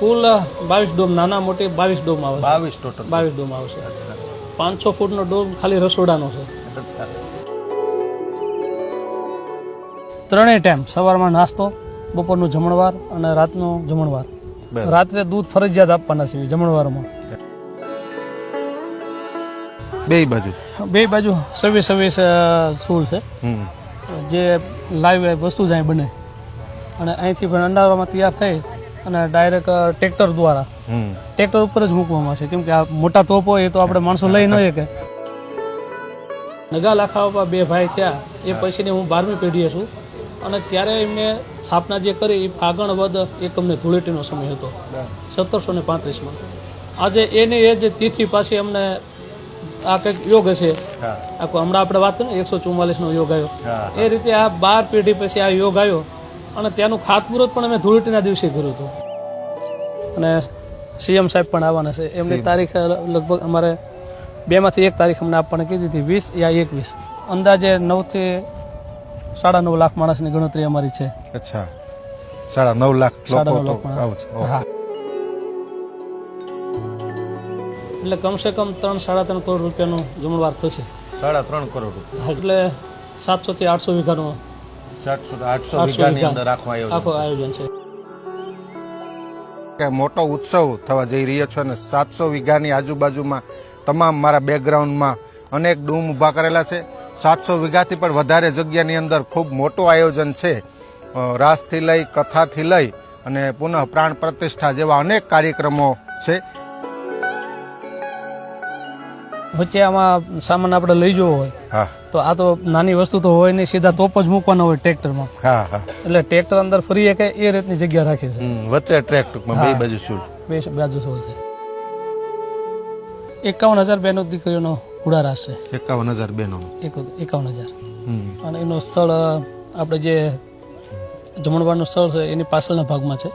કુલ બાવીસ ડોમ નાના મોટી બાવીસ ડોમ આવે બાવીસ ટોટલ બાવીસ ડોમ આવશે અચ્છા. પાંચસો ફૂટનો ડોમ ખાલી રસોડાનો છે. ત્રણેય ટાઈમ સવારમાં નાસ્તો બપોરનું જમણવાર અને રાતનું જમણવાર. રાત્રે દૂધ ફરજિયાત આપવાના છે જમણવારમાં. બે બાજુ. બે બાજુ સર્વિસ સર્વિસ સ્કૂલ છે. જે લાઈવ વસ્તુ જ અહીં બને. અને અહીંથી પણ અંડારવામાં તૈયાર થઈ અને ડાયરેક્ટ ટ્રેક્ટર દ્વારા. ટ્રેક્ટર ઉપર જ મૂકવામાં આવશે કેમ કે આ મોટા તોપ હોય એ તો આપણે માણસો લઈ ન કે નગા લાખાવા બે ભાઈ થયા. એ પછીની હું બારમી પેઢીએ છું. અને ત્યારે એમને સ્થાપના જે કરી એ ફાગણ વદ એકમને ધૂળેટીનો સમય હતો. સત્તરસો ને પાંત્રીસમાં. આજે એની એ જ તિથિ પાછી અમને આ કંઈક યોગ હશે. હમણાં આપણે વાત કરી ને એકસો ચુમ્માલીસનો યોગ આવ્યો. એ રીતે આ બાર પેઢી પછી આ યોગ આવ્યો. અને ત્યાંનું ખાતમુહૂર્ત પણ અમે ધૂળેટીના દિવસે કર્યું હતું. અને સીએમ સાહેબ પણ આવવાના છે. એમની તારીખ લગભગ અમારે બેમાંથી એક તારીખ અમને આપવાની કીધી હતી વીસ યા એકવીસ. અંદાજે નવથી સાડા નવ લાખ માણસની ગણતરી અમારી છે. અચ્છા. સાડા નવ લાખ સાડા નવ લાખ માણસ. હા. એટલે કમસે કમ ત્રણ સાડા ત્રણ કરોડ રૂપિયાનું જમણવાર થશે. સાડા ત્રણ કરોડ એટલે સાતસો થી આઠસો વીઘાનું સાતસો આઠસો આઠસો વીઘાની અંદર આખું આયોજન આખું આયોજન છે. કે મોટો ઉત્સવ થવા જઈ રહ્યો છે અને સાતસો વીઘાની આજુબાજુમાં તમામ મારા બેકગ્રાઉન્ડમાં અનેક ડૂમ ઊભા કરેલા છે. સાતસો વીઘાથી પણ વધારે જગ્યાની અંદર ખૂબ મોટું આયોજન છે. રાસથી લઈ કથાથી લઈ અને પુનઃ પ્રાણ પ્રતિષ્ઠા જેવા અનેક કાર્યક્રમો છે. વચ્ચે આમાં સામાન આપણે લઈ જવો હોય તો આ તો નાની વસ્તુ તો હોય નહીં સીધા તોપ જ મૂકવાના હોય ટ્રેક્ટરમાં. એટલે ટ્રેક્ટર અંદર ફરી એક એ રીતની જગ્યા રાખી છે. વચ્ચે ટ્રેક બે બાજુ શું બે બાજુ હોય છે. એકાવન હજાર બેનો દીકરીઓનો ઉડારાશ છે એકાવન હજાર બેનો. એકાવન હજાર. અને એનું સ્થળ આપણે જે જમણવારનું સ્થળ છે એની પાછળના ભાગમાં છે.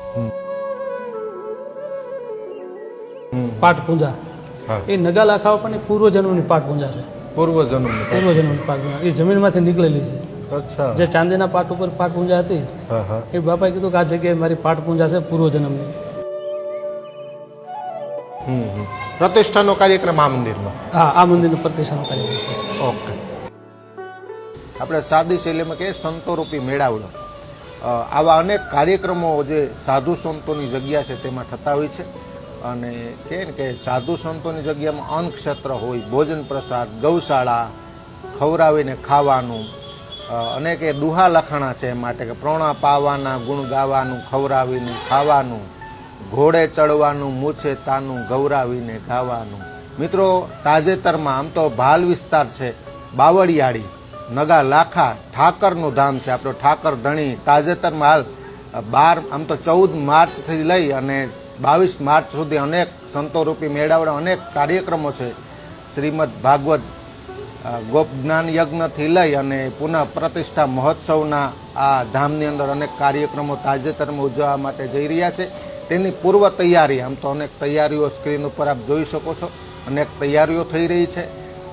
પાટ પૂંજા હા એ નગા લાખા પણ એ પૂર્વજન્મની પાટ પૂંજા છે. પૂર્વજન્મ પૂર્વજન્મની પાટ પૂંજા એ જમીનમાંથી નીકળેલી છે. અચ્છા. જે ચાંદીના પાટ ઉપર પાટ પૂંજા હતી એ બાપાએ કીધું કે આ જગ્યાએ મારી પાટ પૂંજા છે પૂર્વજન્મની. પ્રતિષ્ઠાનો કાર્યક્રમ આ મંદિરમાં? હા આ મંદિરનો પ્રતિષ્ઠાનો કાર્યક્રમ છે. ઓકે. આપણે સાદી શૈલીમાં કહીએ સંતોરૂપી મેળાવડો. આવા અનેક કાર્યક્રમો જે સાધુ સંતોની જગ્યા છે તેમાં થતા હોય છે. અને કહે ને કે સાધુ સંતોની જગ્યામાં અન્નક્ષેત્ર હોય, ભોજન પ્રસાદ, ગૌશાળા, ખવડાવીને ખાવાનું અને કે દુહા લખાણા છે માટે કે પ્રોણા પાવાના ગુણ ગાવાનું, ખવડાવીને ખાવાનું, ઘોડે ચડવાનું મૂછે તાનું ગૌરાવીને ગાવાનું. મિત્રો, તાજેતરમાં આમ તો ભાલ વિસ્તાર છે, બાવળિયાળી, નગા લાખા, ઠાકરનું ધામ છે, આપણો ઠાકર ધણી. તાજેતરમાં હાલ બાર, આમ તો ચૌદ માર્ચથી લઈ અને બાવીસ માર્ચ સુધી અનેક સંતોરૂપી મેળાવડા, અનેક કાર્યક્રમો છે. શ્રીમદ ભાગવત ગોપ જ્ઞાન યજ્ઞથી લઈ અને પુનઃ પ્રતિષ્ઠા મહોત્સવના આ ધામની અંદર અનેક કાર્યક્રમો તાજેતરમાં ઉજવવા માટે જઈ રહ્યા છે. તેની પૂર્વ તૈયારી, આમ તો અનેક તૈયારીઓ સ્ક્રીન ઉપર આપ જોઈ શકો છો. અનેક તૈયારીઓ થઈ રહી છે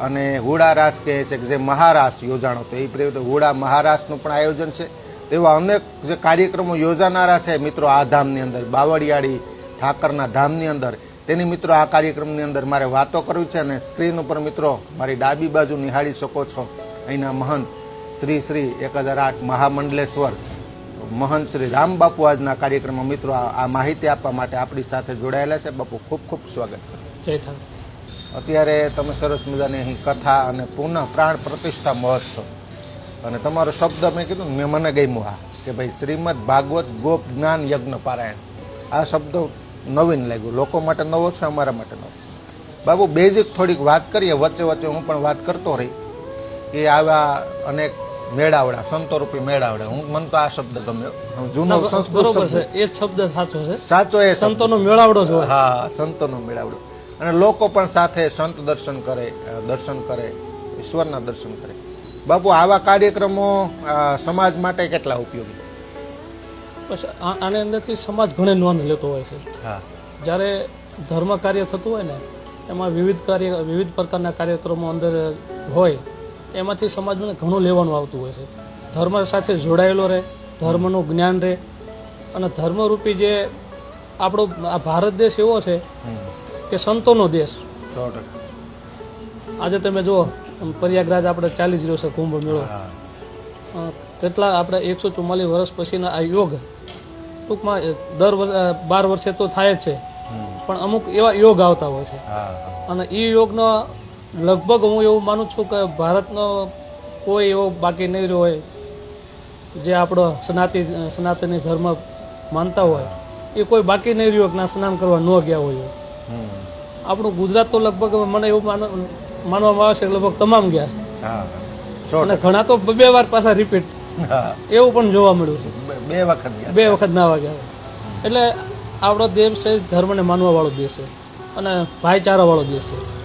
અને હુડા રાસ કહે છે કે જે મહારાસ યોજાણો તો એ રીતે હુડા મહારાસનું પણ આયોજન છે. તેવા અનેક જે કાર્યક્રમો યોજાનારા છે. મિત્રો, આ ધામની અંદર બાવળિયાળી ઠાકરના ધામની અંદર. તેની મિત્રો આ કાર્યક્રમની અંદર મારે વાતો કરવી છે અને સ્ક્રીન ઉપર મિત્રો મારી ડાબી બાજુ નિહાળી શકો છો. અહીંના મહંત શ્રી શ્રી એક હજાર આઠ મહામંડલેશ્વર. મહંત શ્રી રામ બાપુ આજના કાર્યક્રમમાં મિત્રો આ આ માહિતી આપવા માટે આપણી સાથે જોડાયેલા છે. બાપુ ખૂબ ખૂબ સ્વાગત. જય ઠાકર. અત્યારે તમે સરસ મજાની અહીં કથા અને પુનઃ પ્રાણ પ્રતિષ્ઠા મહોત્સવ. અને તમારો શબ્દ મેં કીધું મેં મને ગમ્યું આ કે ભાઈ શ્રીમદ ભાગવત ગોપ જ્ઞાન યજ્ઞ પારાયણ. આ શબ્દ નવીન લાગ્યું. લોકો માટે નવો છે અમારા માટે નવો. બાબુ બેઝિક થોડીક વાત કરીએ. વચ્ચે વચ્ચે હું પણ વાત કરતો રહી. કે આવા અનેક મેળાવડા સંતોરૂપી મેળાવડા. હું મને તો આ શબ્દ ગમ્યો જૂનો સંસ્કૃત શબ્દ. છે. એ શબ્દ સાચો છે. સાચો એ સંતોનો મેળાવડો છે હા સંતોનો મેળાવડો. અને લોકો પણ સાથે સંત દર્શન કરે દર્શન કરે ઈશ્વરના દર્શન કરે. બાપુ આવા કાર્યક્રમો સમાજ માટે કેટલા ઉપયોગી? બસ આની અંદરથી સમાજ ઘણે નોંધ લેતો હોય છે. જ્યારે ધર્મ કાર્ય થતું હોય ને એમાં વિવિધ કાર્ય વિવિધ પ્રકારના કાર્યક્રમો અંદર હોય એમાંથી સમાજને ઘણું લેવાનું આવતું હોય છે. ધર્મ સાથે જોડાયેલો રહે ધર્મનું જ્ઞાન રહે અને ધર્મરૂપી જે આપણો આ ભારત દેશ એવો છે કે સંતોનો દેશ. આજે તમે જુઓ પ્રયાગરાજ આપણે ચાલી જ રહ્યો છે કુંભ મેળો. કેટલા આપણે એકસો ચુમ્માલીસ વર્ષ પછીના આ યોગ ટૂંકમાં દર વર્ષ બાર વર્ષે તો થાય જ છે. પણ અમુક એવા યોગ આવતા હોય છે. અને એ યોગનો લગભગ હું એવું માનું છું કે ભારતનો કોઈ એવો બાકી નહીં રહ્યો હોય. જે આપણો સનાતી સનાતની ધર્મ માનતા હોય એ કોઈ બાકી નહીં રહ્યો કે ના સ્નાન કરવા ન ગયા હોય. આપણું ગુજરાત તો લગભગ મને એવું માન- માનવામાં આવે છે કે લગભગ તમામ ગયા. છે અને ઘણા તો બે વાર પાછા રિપીટ એવું પણ જોવા મળ્યું છે. બે- વખત બે વખત ના વાગ્યા. એટલે આપણો દેશ છે ધર્મને માનવા વાળો દેશ છે અને ભાઈચારા વાળો દેશ છે.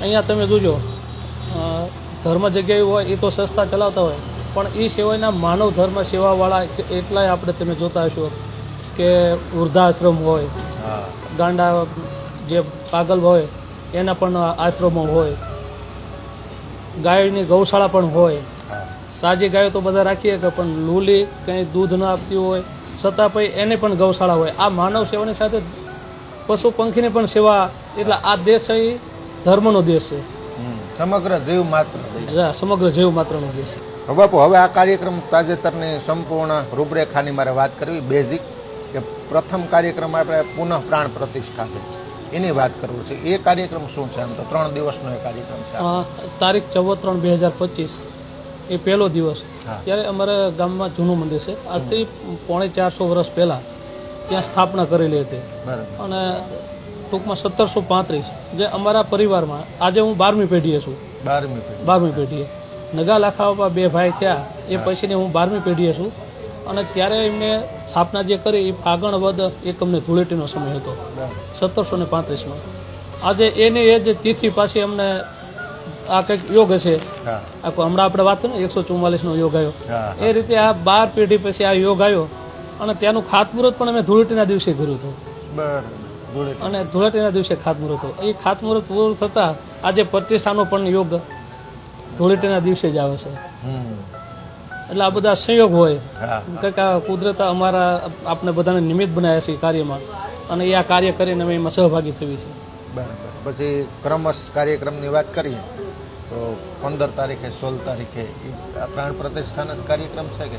અહીંયા તમે જોજો ધર્મ જગ્યાએ હોય એ તો સસ્તા ચલાવતા હોય પણ એ સિવાયના માનવ ધર્મ સેવાવાળા એટલાય આપણે તમે જોતા હશો કે વૃદ્ધાશ્રમ હોય ગાંડા જે પાગલ હોય એના પણ આશ્રમો હોય ગાયની ગૌશાળા પણ હોય સાજી ગાયો તો બધા રાખીએ કે પણ લૂલી કંઈ દૂધ ન આપતી હોય છતાં પછી એને પણ ગૌશાળા હોય. આ માનવ સેવાની સાથે પશુ પંખીની પણ સેવા એટલે આ દેશ એ ધર્મનો દેશ છે. સમગ્ર જીવ માત્ર સમગ્ર જીવ માત્રનો દેશ છે. હવે બાપુ હવે આ કાર્યક્રમ તાજેતરની સંપૂર્ણ રૂપરેખાની મારે વાત કરવી બેઝિક કે પ્રથમ કાર્યક્રમ આપણે પુનઃ પ્રાણ પ્રતિષ્ઠા છે. એની વાત કરવું છે. એ કાર્યક્રમ શું છે? આમ તો ત્રણ દિવસનો એ કાર્યક્રમ છે. તારીખ ચૌદ ત્રણ બે હજાર પચીસ. એ પહેલો દિવસ. ત્યારે અમારા ગામમાં જૂનું મંદિર છે. આજથી પોણે ચારસો વર્ષ પહેલાં ત્યાં સ્થાપના કરેલી હતી. અને ટૂંકમાં સત્તરસો પાંત્રીસ જે અમારા પરિવારમાં આજે હું બારમી પેઢીએ છું. બારમી બારમી પેઢીએ. નગા લાખાઓમાં બે ભાઈ થયા એ પછીની હું બારમી પેઢીએ છું. અને ત્યારે એમને સ્થાપના જે કરી એ ફાગણ વદ એક અમને ધૂળેટીનો સમય હતો. સત્તરસો ને પાંત્રીસમાં. આજે એને એ જ તિથિ પાછી અમને આ કંઈક યોગ હશે. આખો હમણાં આપણે વાત કરી એકસો ચુમ્માલીસનો યોગ આવ્યો. એ રીતે આ બાર પેઢી પછી આ યોગ આવ્યો. અને ત્યાંનું ખાતમુહૂર્ત પણ અમે ધૂળેટીના દિવસે કર્યું હતું. અને ધૂળેટીના દિવસે ખાતમુહૂર્ત હતું. એ ખાતમુહૂર્ત પૂરું થતાં આજે પ્રતિષ્ઠાનો પણ યોગ ધૂળેટીના દિવસે જ આવે છે. એટલે આ બધા સંયોગ હોય. કંઈક આ કુદરત અમારા આપણે બધાને નિમિત્ત બનાવ્યા છે કાર્યમાં. અને એ આ કાર્ય કરીને અમે એમાં સહભાગી થવી છે બરાબર. પછી ક્રમશ કાર્યક્રમની વાત કરીએ. પંદર તારીખે સોળ તારીખે આ પ્રાણ પ્રતિષ્ઠાના જ કાર્યક્રમ છે કે?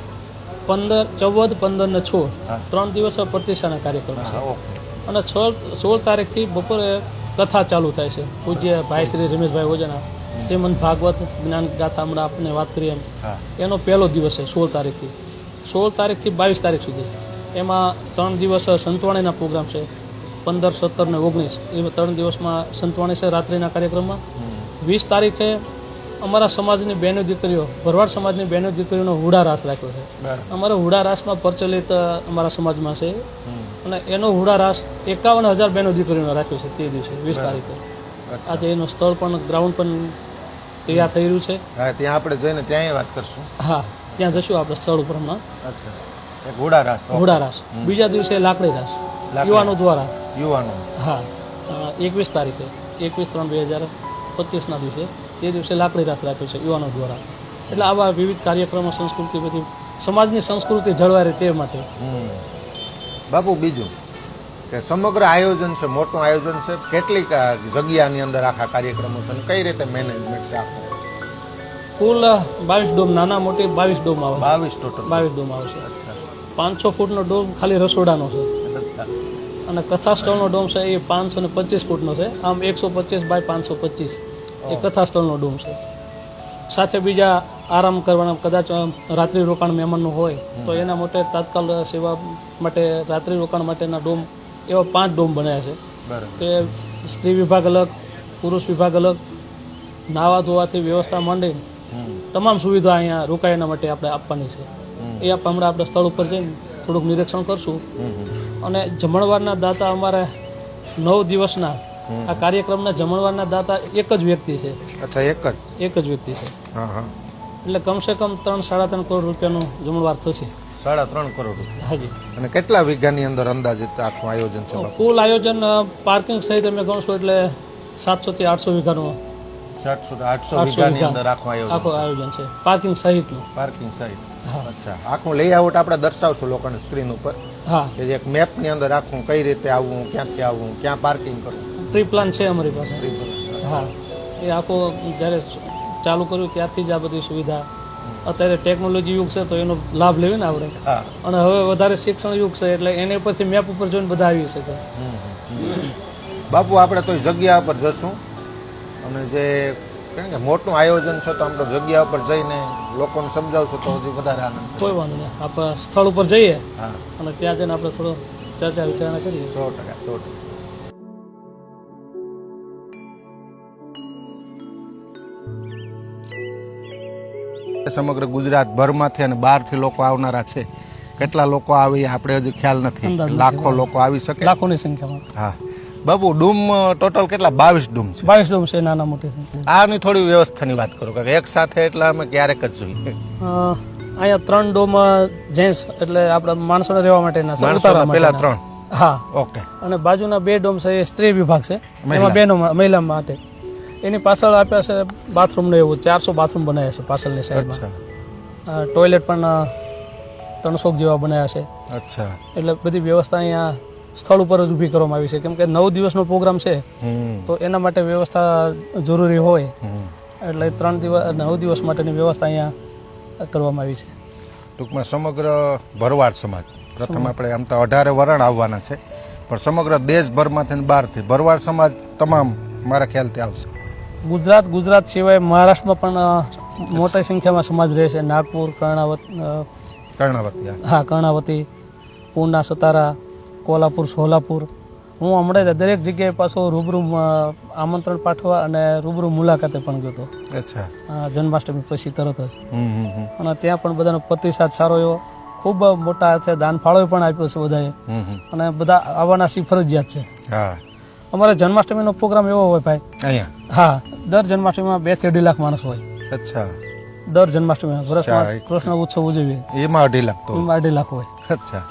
પંદર ચૌદ પંદર ને સોળ ત્રણ દિવસ પ્રતિષ્ઠાના કાર્યક્રમ છે. અને સોળ સોળ તારીખથી બપોરે કથા ચાલુ થાય છે. પૂજ્ય ભાઈ શ્રી રમેશભાઈ ઓજાના શ્રીમંત ભાગવત જ્ઞાન ગાથા હમણાં આપણે વાત કરીએ એમ. એનો પહેલો દિવસ છે સોળ તારીખથી. સોળ તારીખથી બાવીસ તારીખ સુધી. એમાં ત્રણ દિવસ સંતવાણીના પ્રોગ્રામ છે. પંદર સત્તર ને ઓગણીસ. એ ત્રણ દિવસમાં સંતવાણી છે રાત્રિના કાર્યક્રમમાં. વીસ તારીખે અમારા સમાજની બહેનો દીકરીઓ ભરવાડ સમાજની બહેનો દીકરીઓનો હુડા રાસ રાખ્યો છે. અમારો હુડા રાસમાં પ્રચલિત અમારા સમાજમાં છે. અને એનો હુડા રાસ એકાવન હજાર બહેનો દીકરીઓનો રાખ્યો છે તે દિવસે વીસ તારીખે. આજે એનું સ્થળ પણ ગ્રાઉન્ડ પણ તૈયાર થઈ રહ્યું છે. હા ત્યાં આપણે જઈને ત્યાંય વાત કરશું. હા ત્યાં જશું આપણે સ્થળ ઉપર હમણાં ઘોડા રાસ રાસ. બીજા દિવસે લાકડી રાસ. યુવાનો દ્વારા. યુવાનો. હા એકવીસ તારીખે એકવીસ ત્રણ બે હજાર. પચીસના દિવસે તે દિવસે લાકડી રાસ રાખ્યો છે યુવાનો દ્વારા. એટલે આવા વિવિધ કાર્યક્રમો સંસ્કૃતિ બધી સમાજની સંસ્કૃતિ જળવાય રહે તે માટે. બાપુ બીજું કે સમગ્ર આયોજન છે મોટું આયોજન છે કેટલીક જગ્યાની અંદર આખા કાર્યક્રમો છે કઈ રીતે મેનેજમેન્ટ છે આખું? કુલ બાવીસ ડોમ નાના મોટી બાવીસ ડોમ આવે બાવીસ ટોટલ બાવીસ ડોમ આવે છે. અચ્છા. પાંચસો ફૂટનો ડોમ ખાલી રસોડાનો છે. અને કથા સ્ટોલનો ડોમ છે એ પાંચસો ને પચીસ ફૂટનો છે. આમ એકસો પચીસ બાય પાંચસો પચીસ. એ કથાસ્થળનો ડૂમ છે. સાથે બીજા આરામ કરવાના કદાચ રાત્રિ રોકાણ મહેમાનનું હોય તો એના માટે તાત્કાલ સેવા માટે રાત્રિ રોકાણ માટેના ડોમ એવા પાંચ ડોમ બન્યા છે. કે સ્ત્રી વિભાગ અલગ પુરુષ વિભાગ અલગ નાવા ધોવાથી વ્યવસ્થા માંડી તમામ સુવિધા અહીંયા રોકાય એના માટે આપણે આપવાની છે. એ આપ હમણાં આપણે સ્થળ ઉપર જઈને થોડુંક નિરીક્ષણ કરશું. અને જમણવારના દાતા અમારે નવ દિવસના આ કાર્યક્રમના જમણવારના દાતા એક જ વ્યક્તિ છે. અચ્છા એક જ? એક જ વ્યક્તિ છે. હા હા. એટલે કમસે કમ ત્રણ સાડા ત્રણ કરોડ રૂપિયાનું જમણવાર થશે. સાડા ત્રણ કરોડ રૂપિયા? હાજી. અને કેટલા વીઘાની અંદર અંદાજિત આખું આયોજન છે? કુલ આયોજન પાર્કિંગ સહિત અમે ગણશું એટલે સાતસો થી આઠસો વીઘાનું. સાતસો આઠસો વીઘાની અંદર આખું આયોજન આખું આયોજન છે. પાર્કિંગ સહિતનું. પાર્કિંગ હા. અચ્છા. આખું લેઆઉટ આપણે દર્શાવશું લોકોને સ્ક્રીન ઉપર હા. એક મેપની અંદર આખું કઈ રીતે આવવું ક્યાંથી આવવું ક્યાં પાર્કિંગ કરવું. પ્રી પ્લાન છે અમારી પાસે. હા. એ આખો જ્યારે ચાલુ કર્યું ત્યારથી જ આ બધી સુવિધા. અત્યારે ટેકનોલોજી યુગ છે તો એનો લાભ લેવી ને આપણે. અને હવે વધારે શિક્ષણ યુગ છે એટલે એની પરથી મેપ ઉપર જોઈને બધા આવી શકે. બાપુ આપણે તો જગ્યા પર જશું. અને જે કારણ કે મોટું આયોજન છે તો આપણે જગ્યા ઉપર જઈને લોકોને સમજાવશો તો હજી વધારે આનંદ કોઈ વાંધો નહીં. આપણે સ્થળ ઉપર જઈએ હા. અને ત્યાં જઈને આપણે થોડો ચર્ચા વિચારણા કરીએ. સો ટકા સો ટકા. સમગ્ર ગુજરાત ભરમાંથી અને બહારથી લોકો આવનારા છે. કેટલા લોકો આવે આપણે હજી ખ્યાલ નથી. લાખો લોકો આવી શકે. લાખોની સંખ્યામાં. હા. બાબુ ડૂમ ટોટલ કેટલા? બાવીસ ડૂમ છે. બાવીસ ડૂમ છે નાના મોટી આની થોડી વ્યવસ્થાની વાત કરો કે એક સાથે એટલે અમે ક્યારેક જ જોઈએ. અહીંયા ત્રણ ડૂમ જેન્ટ્સ એટલે આપણે માણસોને રહેવા માટેના માટેના. ત્રણ? હા. ઓકે. અને બાજુના બે ડોમ છે એ સ્ત્રી વિભાગ છે. એમાં બેનો મહિલા માટે. એની પાછળ આપ્યા છે બાથરૂમ ને એવું ચારસો બાથરૂમ બનાવ્યા છે પાછળની સાઈડમાં અચ્છા. ટોયલેટ પણ ત્રણસો જેવા બનાવ્યા છે. અચ્છા. એટલે બધી વ્યવસ્થા અહીંયા સ્થળ ઉપર જ ઊભી કરવામાં આવી છે. કેમ કે નવ દિવસનો પ્રોગ્રામ છે તો એના માટે વ્યવસ્થા જરૂરી હોય. એટલે ત્રણ દિવસ નવ દિવસ માટેની વ્યવસ્થા અહીંયા કરવામાં આવી છે. ટૂંકમાં સમગ્ર ભરવાડ સમાજ. પ્રથમ આપણે આમ તો અઢારે વરણ આવવાના છે પણ સમગ્ર દેશભરમાંથી બહારથી ભરવાડ સમાજ તમામ મારા ખ્યાલથી આવશે. ગુજરાત ગુજરાત સિવાય મહારાષ્ટ્રમાં પણ મોટી સંખ્યામાં સમાજ રહે છે. નાગપુર કર્ણાવત કર્ણાવતી હા. કર્ણાવતી પૂના સતારા કોલ્હાપુર સોલાપુર. હું હમણાં દરેક જગ્યાએ પાછો રૂબરૂ આમંત્રણ પાઠવા અને રૂબરૂ મુલાકાતે પણ ગયો હતો. અચ્છા. જન્માષ્ટમી પછી તરત જ. અને ત્યાં પણ બધાનો પ્રતિસાદ સારો એવો. ખૂબ મોટા છે દાન ફાળો પણ આપ્યો છે બધાએ. અને બધા આવવાના સી ફરજિયાત છે. હા. અમારે જન્માષ્ટમીનો પ્રોગ્રામ એવો હોય ભાઈ. અહીંયા? હા દર જન્માષ્ટમીમાં બેથી અઢી લાખ માણસ હોય. અચ્છા. દર જન્માષ્ટમીમાં વર્ષમાં કૃષ્ણ ઉત્સવ ઉજવીએ. એમાં અઢી લાખ એમાં અઢી લાખ હોય. અચ્છા.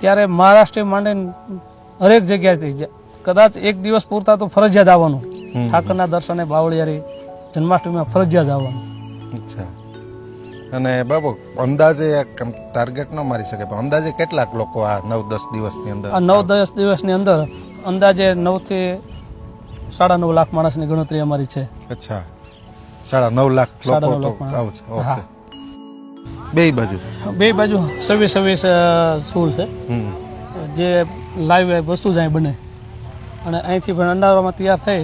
ત્યારે મહારાષ્ટ્ર માંડીને હરેક જગ્યાએથી કદાચ એક દિવસ પૂરતા તો ફરજિયાત આવવાનું. ઠાકરના દર્શને બાવળિયારી જન્માષ્ટમીમાં ફરજિયાત આવવાનું. અચ્છા. અને બાબુ અંદાજે એક ટાર્ગેટ ન મારી શકે પણ અંદાજે કેટલાક લોકો આ નવ દસ દિવસની અંદર આ નવ દસ દિવસની અંદર અંદાજે નવથી સાડા નવ લાખ માણસની ગણતરી અમારી છે. અચ્છા. સાડા નવ લાખ સાડા લોકો નવ તો લાખ હા. બે બાજુ? બે બાજુ સર્વિસ સર્વિસ સ્કૂલ છે. જે લાઈવ વસ્તુ જ અહીં બને. અને અહીંથી પણ અંડાવામાં તૈયાર થઈ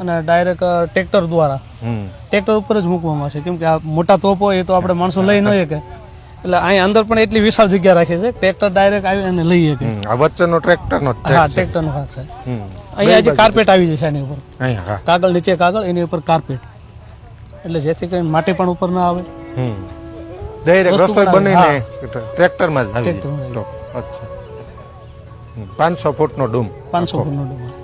અને ડાયરેક્ટ ટ્રેક્ટર દ્વારા. ટ્રેક્ટર ઉપર જ મૂકવામાં આવશે. કેમ કે આ મોટા તોપ હોય એ તો આપણે માણસો લઈ ન શકે એટલે અહીં અંદર પણ એટલી વિશાળ જગ્યા રાખી છે ટ્રેક્ટર ડાયરેક્ટ આવી અને લઈ શકે. આ વચ્ચેનો ટ્રેક્ટરનો હા ટ્રેક્ટરનો ભાગ છે. અહીંયા જે કાર્પેટ આવી જશે એની ઉપર. કાગળ નીચે કાગળ એની ઉપર કાર્પેટ એટલે જેથી કરીને માટી પણ ઉપર ના આવે. હમ. ડાયરેક્ટ રસોઈ બનીને ટ્રેક્ટરમાં જ આવી. જાય અચ્છા. પાંચસો ફૂટનો ડૂમ. પાંચસો ફૂટનો ડબ્બો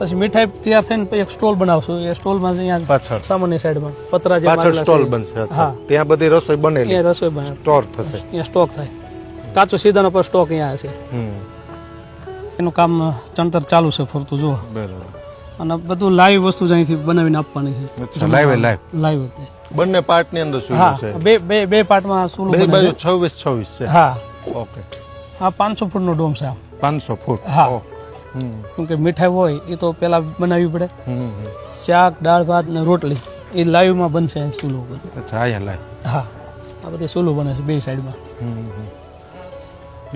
પછી મીઠાઈ તૈયાર થઈને પછી એક સ્ટોલ બનાવશું. એ સ્ટોલમાં અહીંયા પાછળ. સામાન્ય સાઈડમાં પતરા જે પાછળ સ્ટોલ બનશે હા. ત્યાં બધી રસોઈ બનેલી. રસોઈ બને. સ્ટોર થશે. અહીંયા સ્ટોક થાય. કાચો સીધાનો પર સ્ટોક અહીંયા હશે એનું કામ ચણતર ચાલુ છે ફરતું જુઓ. બરાબર. અને બધું લાઈવ વસ્તુ જ અહીંથી બનાવીને આપવાની છે. Live live. લાઈવ બંને પાર્ટની અંદર શું છે? બે બે બે પાર્ટમાં સુલું બે બાજુ છે છવ્વીસ છવ્વીસ છે. હા. ઓકે. આ પાંચસો ફૂટનો ડોમ છે આ પાંચસો ફૂટ. હા. કેમ કે મીઠાઈ હોય એ તો પેલા બનાવવી પડે. શાક દાળ ભાત ને રોટલી એ લાઈવમાં બનશે સુલું ઉપર. હા આ બધી સુલું બને છે બે સાઈડમાં.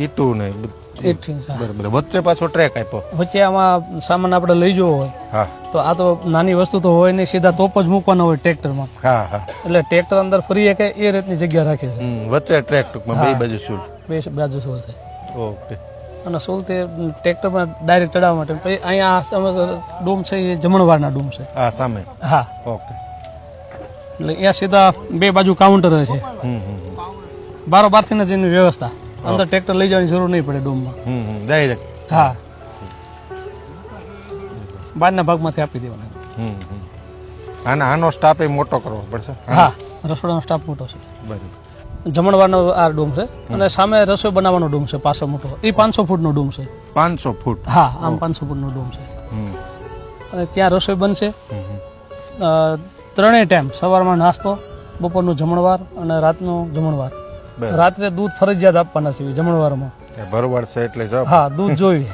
ઈટું ને. એક. બરાબર. વચ્ચે પાછો ટ્રેક આપ્યો. વચ્ચે આમાં સામાન આપણે લઈ જવો હોય તો આ તો નાની વસ્તુ તો હોય નહીં સીધા તોપ જ મૂકવાના હોય ટ્રેક્ટરમાં. એટલે ટ્રેક્ટર અંદર ફરી શકે એ રીતની જગ્યા રાખી છે. વચ્ચે ટ્રેક ટૂંકમાં બે બાજુ શું બે બાજુ શું છે ઓકે. અને સોલ તે ટ્રેક્ટરમાં ડાયરેક્ટ ચડાવવા માટે. પછી અહીંયા આ સામે ડૂમ છે એ જમણવારના ડૂમ છે. હા સામે? હા. ઓકે. એટલે અહીંયા સીધા બે બાજુ કાઉન્ટર છે. બારો બારથી જ એની વ્યવસ્થા. અંદર ટ્રેક્ટર લઈ જવાની જરૂર નહીં પડે ડૂમમાં. ડાયરેક્ટ હા. બહારના ભાગમાંથી આપી દેવાના. આના આનો સ્ટાફ એ મોટો કરવો પડશે. હા રસોડાનો સ્ટાફ મોટો છે. બરાબર. જમણવારનો આ ડૂમ છે અને સામે રસોઈ બનાવવાનો ડૂમ છે પાછો મોટો. એ પાંચસો ફૂટનો ડૂમ છે. પાંચસો ફૂટ? હા આમ પાંચસો ફૂટનો ડૂમ છે. અને ત્યાં રસોઈ બનશે. ત્રણેય ટાઈમ સવારમાં નાસ્તો બપોરનું જમણવાર અને રાતનું જમણવાર. રાત્રે દૂધ ફરજિયાત આપવાના છે જમણવારમાં. બરોબર ભરવાડ છે એટલે હા દૂધ જોઈએ.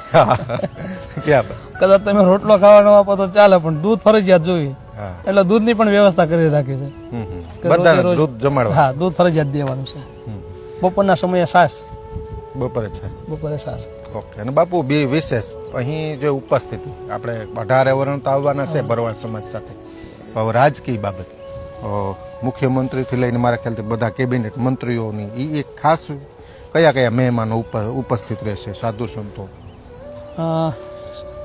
કદાચ તમે રોટલો ખાવાનો આપો તો ચાલે પણ દૂધ ફરજિયાત જોઈએ. એટલે દૂધની પણ વ્યવસ્થા કરી રાખી છે. બધાને દૂધ જમાડવા હા દૂધ ફરજિયાત દેવાનું છે. બપોરના સમયે સાસ બપોરે સાસ બપોરે સાસ ઓકે અને બાપુ બે વિશેષ. અહીં જે ઉપસ્થિતિ આપણે અઢારે વર્ણ તો આવવાના છે ભરવાડ સમાજ સાથે. રાજકીય બાબત. મુખ્યમંત્રીથી લઈને મારા ખ્યાલથી બધા કેબિનેટ મંત્રીઓની એ એક ખાસ કયા કયા મહેમાનો ઉપ- ઉપસ્થિત રહેશે સાધુ સંતો?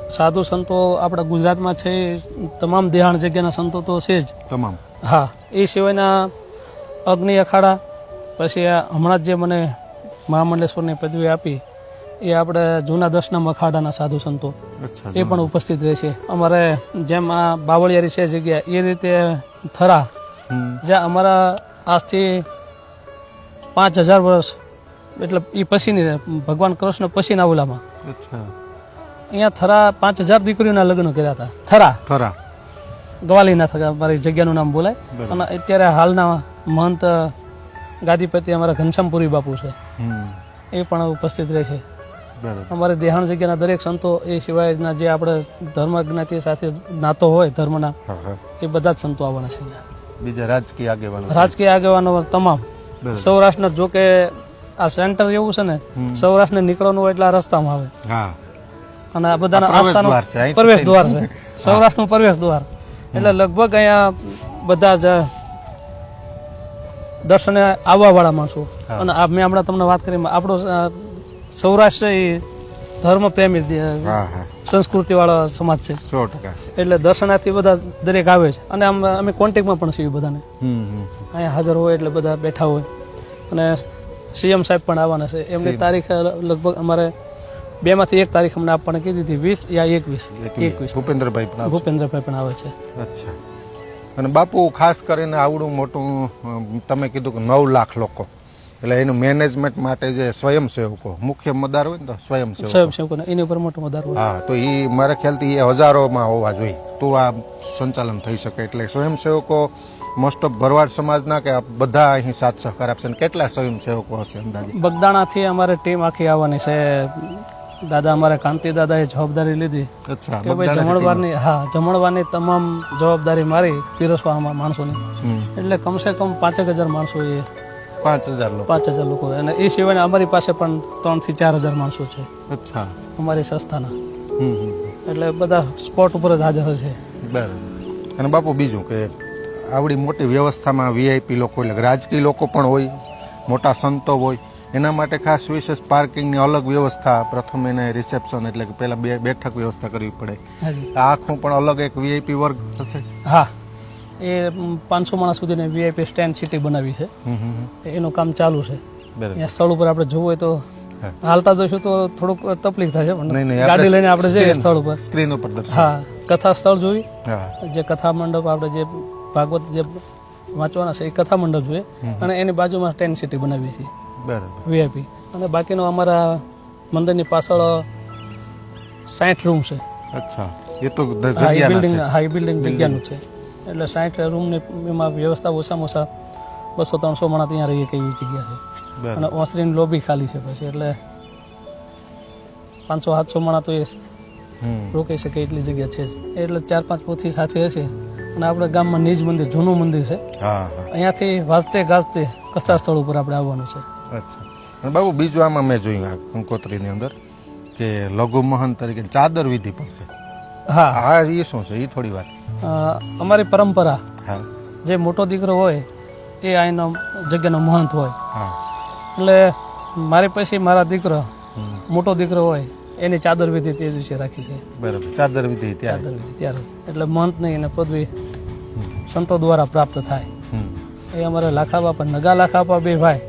સાધુ સંતો આપણા ગુજરાતમાં છે તમામ દેહાણ જગ્યાના સંતો તો છે જ. તમામ. હા એ સિવાયના અગ્નિ અખાડા પછી આ હમણાં જ જે મને મહામંડલેશ્વરની પદવી આપી એ આપણે જૂના દસના અખાડાના સાધુ સંતો. એ પણ ઉપસ્થિત રહેશે અમારે જેમ આ બાવળિયારી છે જગ્યા એ રીતે થરા જ્યાં અમારા આજથી પાંચ હજાર વર્ષ એટલે એ પછીની ભગવાન કૃષ્ણ પછીના ઓલામાં. અચ્છા. અહીંયા થરા પાંચ હજાર દીકરીઓના લગ્ન કર્યા હતા. થરા. થરા. ગવાલીના થયા મારી જગ્યાનું નામ બોલાય. અને અત્યારે હાલના મહંત ગાદીપતિ અમારા ઘનશ્યામપુરી બાપુ છે. એ પણ ઉપસ્થિત રહે છે. અમારે દેહાણ જગ્યાના દરેક સંતો એ સિવાયના જે આપણે ધર્મ જ્ઞાતિ સાથે નાતો હોય ધર્મના એ બધા જ સંતો આવવાના છે બીજા રાજકીય આગેવાનો. રાજકીય આગેવાનો તમામ. સૌરાષ્ટ્રના જો કે આ સેન્ટર એવું છે ને સૌરાષ્ટ્રને નીકળવાનું હોય એટલે આ રસ્તામાં આવે. હા. અને આ બધાના આસ્થાનો દ્વાર છે. અહીંથી પ્રવેશ દ્વાર છે. સૌરાષ્ટ્રનું પ્રવેશ દ્વાર. એટલે લગભગ અહીંયા બધા જ દર્શને આવવા વાળા માણસો અને આ મેં હમણાં તમને વાત કરી આપણો સૌરાષ્ટ્ર એ ધર્મ પ્રેમી સંસ્કૃતિ વાળો સમાજ છે. સો ટકા. એટલે દર્શનાર્થી બધા દરેક આવે છે. અને આમ અમે કોન્ટેક્ટમાં પણ છીએ બધાને. અહીંયા હાજર હોય એટલે બધા બેઠા હોય. અને સીએમ સાહેબ પણ આવવાના છે. એમની તારીખ લગભગ અમારે બે માંથી એક તારીખ અમને આપવાની કીધી હતી વીસ યા એકવીસ. એકવીસ. ભૂપેન્દ્રભાઈ પણ ભૂપેન્દ્રભાઈ પણ આવે છે. અચ્છા. અને બાપુ ખાસ કરીને આવડું મોટું તમે કીધું કે નવ લાખ લોકો. એટલે એનું મેનેજમેન્ટ માટે જે સ્વયંસેવકો મુખ્ય મદાર હોય ને તો સ્વયંસેવકો. સાહેબ સેવકોને એની ઉપર મોટો મદાર હોય. હા તો એ મારા ખ્યાલથી એ હજારોમાં હોવા જોઈએ. તો આ સંચાલન થઈ શકે. એટલે સ્વયંસેવકો મોસ્ટ ઓફ ભરવાડ સમાજના કે બધા અહીં સાથ સહકાર આપશે. કેટલા સ્વયંસેવકો હશે અંદાજે? બગદાણાથી અમારે ટીમ આખી આવવાની છે. દાદા અમારે કાંતિ દાદાએ જવાબદારી લીધી કે ભાઈ જમણવારની હા જમણવારની તમામ જવાબદારી મારી પીરસવા માણસોની. એટલે કમસે કમ પાંચેક હજાર માણસો એ પાંચ હજાર લોકો. પાંચ હજાર લોકો. અને એ સિવાય અમારી પાસે પણ ત્રણથી ચાર હજાર માણસો છે. અચ્છા. અમારી સંસ્થાના. એટલે બધા સ્પોટ ઉપર જ હાજર છે. બરાબર. અને બાપુ બીજું કે આવડી મોટી વ્યવસ્થામાં વીઆઈપી લોકો એટલે રાજકીય લોકો પણ હોય મોટા સંતો હોય એના માટે ખાસ વિશેષ પાર્કિંગની અલગ વ્યવસ્થા પ્રથમ એને રિસેપ્શન એટલે કે પહેલા બે બેઠક વ્યવસ્થા કરવી પડે. આખું પણ અલગ એક વીઆઈપી વર્ગ હશે? હા. એ પાંચસો માણસ સુધીની વીઆઈપી સ્ટેન્ડ સિટી બનાવી છે. એનું કામ ચાલુ છે. અહીંયા સ્થળ ઉપર આપણે જોવું હોય તો હાલતા જશું તો થોડુંક તકલીફ થશે પણ નહીં ગાડી લઈને આપણે જઈએ સ્થળ ઉપર. સ્ક્રીન ઉપર હા કથા સ્થળ જોઈ જે કથા મંડપ આપણે જે ભાગવત જે વાંચવાના છે એ કથા મંડપ જોઈએ. અને એની બાજુમાં સ્ટેન્ડ સિટી બનાવી છે. બરાબર વીઆઈપી અને બાકીનો અમારા મંદિરની પાછળ સાઠ રૂમ છે. અચ્છા એ તો દ- હા એ બિલ્ડિંગ જગ્યાનું છે. એટલે સાઠ રૂમની એમાં વ્યવસ્થા ઓછામાં ઓછા બસો ત્રણસો માણસ ત્યાં રહીએ કે એવી જગ્યા છે. અને ઓસરીની લોબી ખાલી છે પછી એટલે પાંચસો સાતસો માણસ તો એ રોકાઈ શકે એટલી જગ્યા છે એટલે ચાર પાંચ પોથી સાથે હશે. અને આપણે ગામમાં નિજ મંદિર જૂનું મંદિર છે. અહીંયાથી વાજતે ગાજતે કસ્તા સ્થળ ઉપર આપણે આવવાનું છે. અચ્છા. અને બાબુ બીજું આમાં મેં જોયું આ કંકોત્રીની અંદર કે લઘુ મહંત તરીકે ચાદર વિધિ પણ છે. હા. હા એ શું છે? એ થોડી વાત. અમારી પરંપરા. હા. જે મોટો દીકરો હોય એ અહીંનો જગ્યાનો મહંત હોય. હા. એટલે મારી પછી મારા દીકરો. મોટો દીકરો હોય એની ચાદર વિધિ તે દિવસે રાખી છે. બરાબર. ચાદર વિધિ ચાદર વિધિ ત્યારે. એટલે મહંત નહીં એને પદવી સંતો દ્વારા પ્રાપ્ત થાય. એ અમારે લાખાબા પણ નગા લાખાવા બે ભાઈ.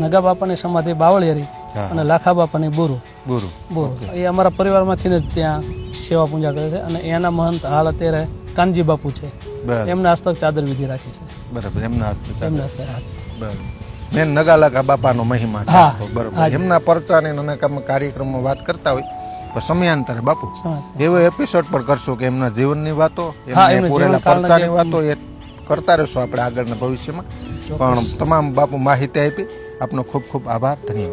નગા બાપાની સમાધિ બાવળિયારી અને લાખા બાપાની બોરુ બોરુ. બોરુ એ અમારા પરિવારમાંથી જ ત્યાં સેવા પૂજા કરે છે અને એના મહંત હાલ અત્યારે કાનજી બાપુ છે. એમના હસ્તક ચાદર વિધિ રાખી છે. બરાબર એમના હસ્તે એમના હસ્તે હાજર બરાબર. મેન નગાલાકા બાપાનો મહિમા છે. બરોબર. એમના પરચાને અને કાર્યક્રમમાં વાત કરતા હોય તો સમયાંતરે બાપુ એવો એપિસોડ પણ કરશો કે એમના જીવનની વાતો એમના પૂરેલા પરચાની વાતો એ કરતા રહેશું આપણે આગળના ભવિષ્યમાં. પણ તમામ બાપુ માહિતી આપી આપનો ખૂબ ખૂબ આભાર. ધન્યવાદ.